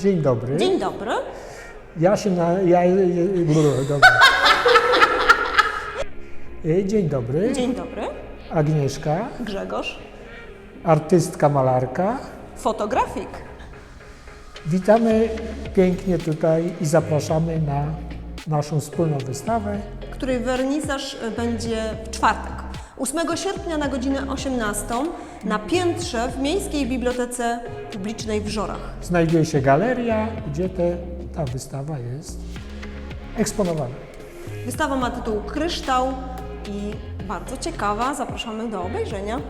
Dzień dobry. Dzień dobry. Ja się na... Ja, dobra. Y, Dzień dobry. Dzień dobry. Agnieszka, Grzegorz. artystka, malarka. Fotografik. Witamy pięknie tutaj i zapraszamy na naszą wspólną wystawę. której wernisaż będzie w czwartek. 8 sierpnia na godzinę 18 na piętrze w Miejskiej Bibliotece Publicznej w Żorach. Znajduje się galeria, gdzie te, ta wystawa jest eksponowana. Wystawa ma tytuł Kryształ i bardzo ciekawa. Zapraszamy do obejrzenia.